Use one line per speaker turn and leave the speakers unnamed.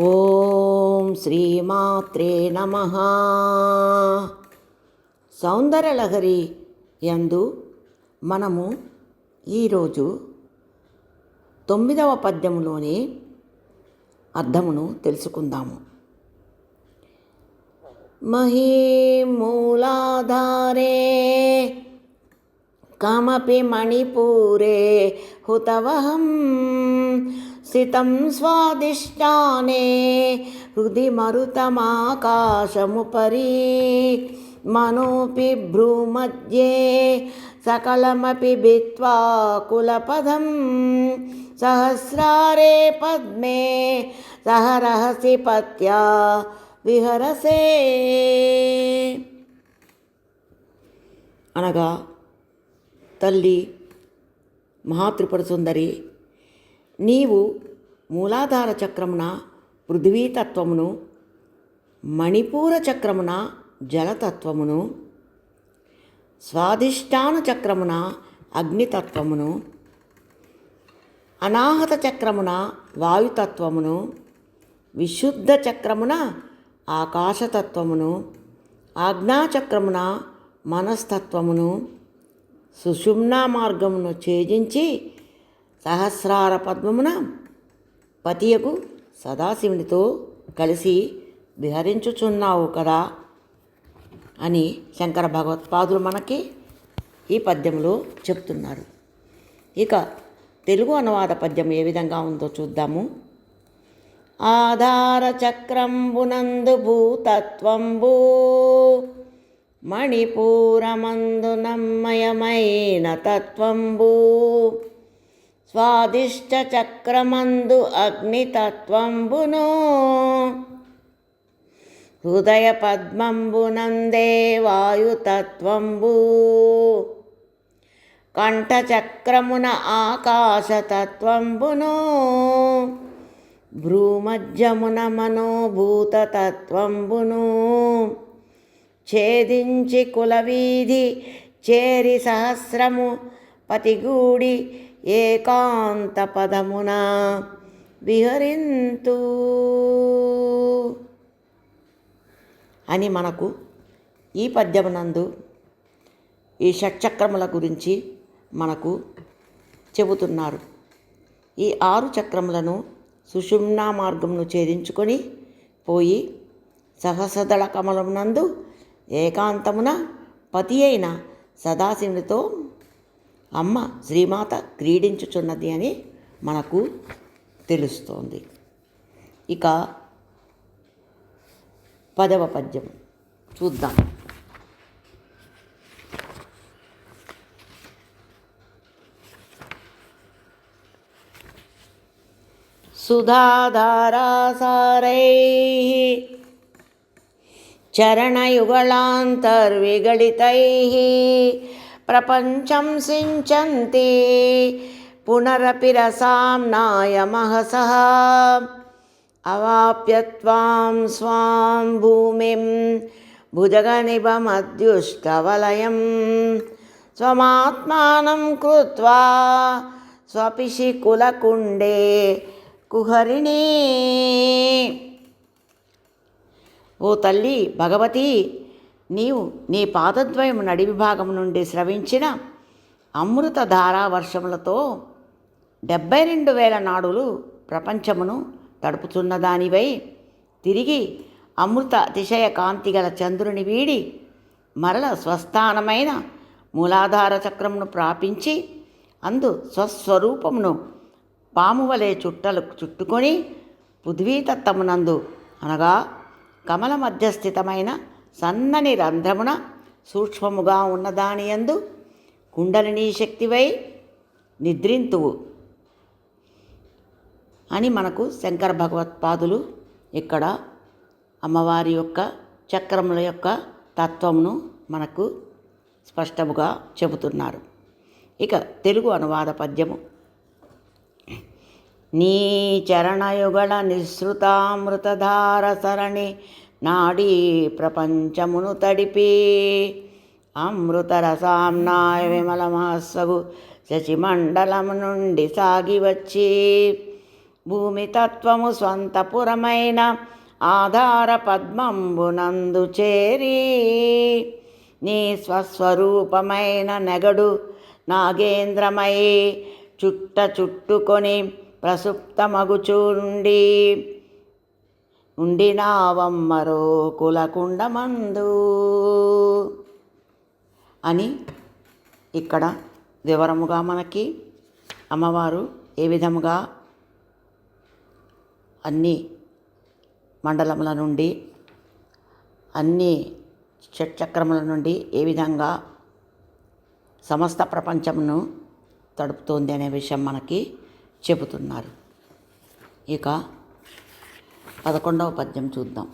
ఓం శ్రీమాత్రే నమ. సౌందర్యలహరి యందు మనము ఈరోజు తొమ్మిదవ పద్యములోని అర్థమును తెలుసుకుందాము. మహీమూలాధారే కమపి మణిపూరే హుతవహం స్థితం స్వాదిష్టానే. హృది మరుతమాకాశముపరి మనోపి భ్రూమధ్యే. సకలమపి భిత్వా కులపదం సహస్రారే పద్మే. సహరహసి పత్యా విహరసే. అనగా తల్లి మహాత్రిపుర సుందరి నీవు మూలాధార చక్రమున పృథ్వీతత్వమును మణిపూర చక్రమున జలతత్వమును స్వాధిష్టాన చక్రమున అగ్నితత్వమును అనాహత చక్రమున వాయుతత్వమును విశుద్ధ చక్రమున ఆకాశతత్వమును ఆజ్ఞాచక్రమున మనస్తత్వమును సుషుమ్నా మార్గమును ఛేదించి సహస్రార పద్మమున పతియకు సదాశివునితో కలిసి విహరించుచున్నావు కదా అని శంకర భగవత్పాదులు మనకి ఈ పద్యంలో చెప్తున్నారు. ఇక తెలుగు అనువాద పద్యం ఏ విధంగా ఉందో చూద్దాము. ఆధార చక్రంబునందు భూతత్వంబు మణిపూరమందు నమ్మయమైన తత్వంబు. స్వాదిష్టచక్రమందు అగ్నితత్వంబును. హృదయ పద్మంబునందే వాయుతత్వంబు. కంఠచక్రమున ఆకాశతత్వంబును. భ్రూమధ్యమున మనోభూతతత్వంబును. ఛేదించి కులవీధి చేరి సహస్రము పతిగూడి ఏకాంత పదమున విహరింతు. అని మనకు ఈ పద్యమునందు ఈ షట్చక్రముల గురించి మనకు చెబుతున్నారు. ఈ ఆరు చక్రములను సుషుమ్నా మార్గమును ఛేదించుకొని పోయి సహసదళ కమలమునందు ఏకాంతమున పతి అయిన సదాశివునితో అమ్మ శ్రీమాత క్రీడించుచున్నది అని మనకు తెలుస్తోంది. ఇక పదవ పద్యం చూద్దాం. సుధాధారాసారైः చరణయుగళాంతర్విగళితైः ప్రపంచం సించంతి. పునరపి రసాంనాయ మహసः. అవాప్య త్వాం స్వాం భూమిం భుజగనిభమద్యుష్టవలయం స్వమాత్మానం కృత్వా స్వపిషి కులకుండే కుహరిణి. ఓ తల్లి భగవతి నీవు నీ పాదద్వయం నడి విభాగం నుండి స్రవించిన అమృత ధారావర్షములతో డెబ్బై రెండు వేల నాడులు ప్రపంచమును తడుపుచున్నదానివై తిరిగి అమృత అతిశయ కాంతి గల చంద్రుని వీడి మరల స్వస్థానమైన మూలాధార చక్రమును ప్రాపించి అందు స్వస్వరూపమును పాము వలె చుట్టలు చుట్టుకొని పృథ్వీతత్వమునందు అనగా కమల మధ్యస్థితమైన సన్నని రంధ్రమున సూక్ష్మముగా ఉన్నదానియందు కుండలిని శక్తివై నిద్రింతువు అని మనకు శంకర భగవత్పాదులు ఇక్కడ అమ్మవారి యొక్క చక్రముల యొక్క తత్వమును మనకు స్పష్టముగా చెబుతున్నారు. ఇక తెలుగు అనువాద పద్యము. నీ చరణయుగళ నిస్సృతామృతధార సరణి నాడీ ప్రపంచమును తడిపి అమృతరసాంనాయ విమల మహస్సగు శశిమండలం నుండి సాగి వచ్చి భూమి తత్వము స్వంతపురమైన ఆధార పద్మంబునందు చేరి నీ స్వస్వరూపమైన నెగడు నాగేంద్రమై చుట్ట చుట్టుకొని ప్రసుప్తమగుచుండి ఉండినావమ్మరో కులకుండమందు. అని ఇక్కడ వివరముగా మనకి అమ్మవారు ఏ విధముగా అన్ని మండలముల నుండి అన్ని షట్చక్రముల నుండి ఏ విధంగా సమస్త ప్రపంచమును తడుపుతోంది అనే విషయం మనకి చెబుతున్నారు. ఇక పదకొండవ పద్యం చూద్దాం.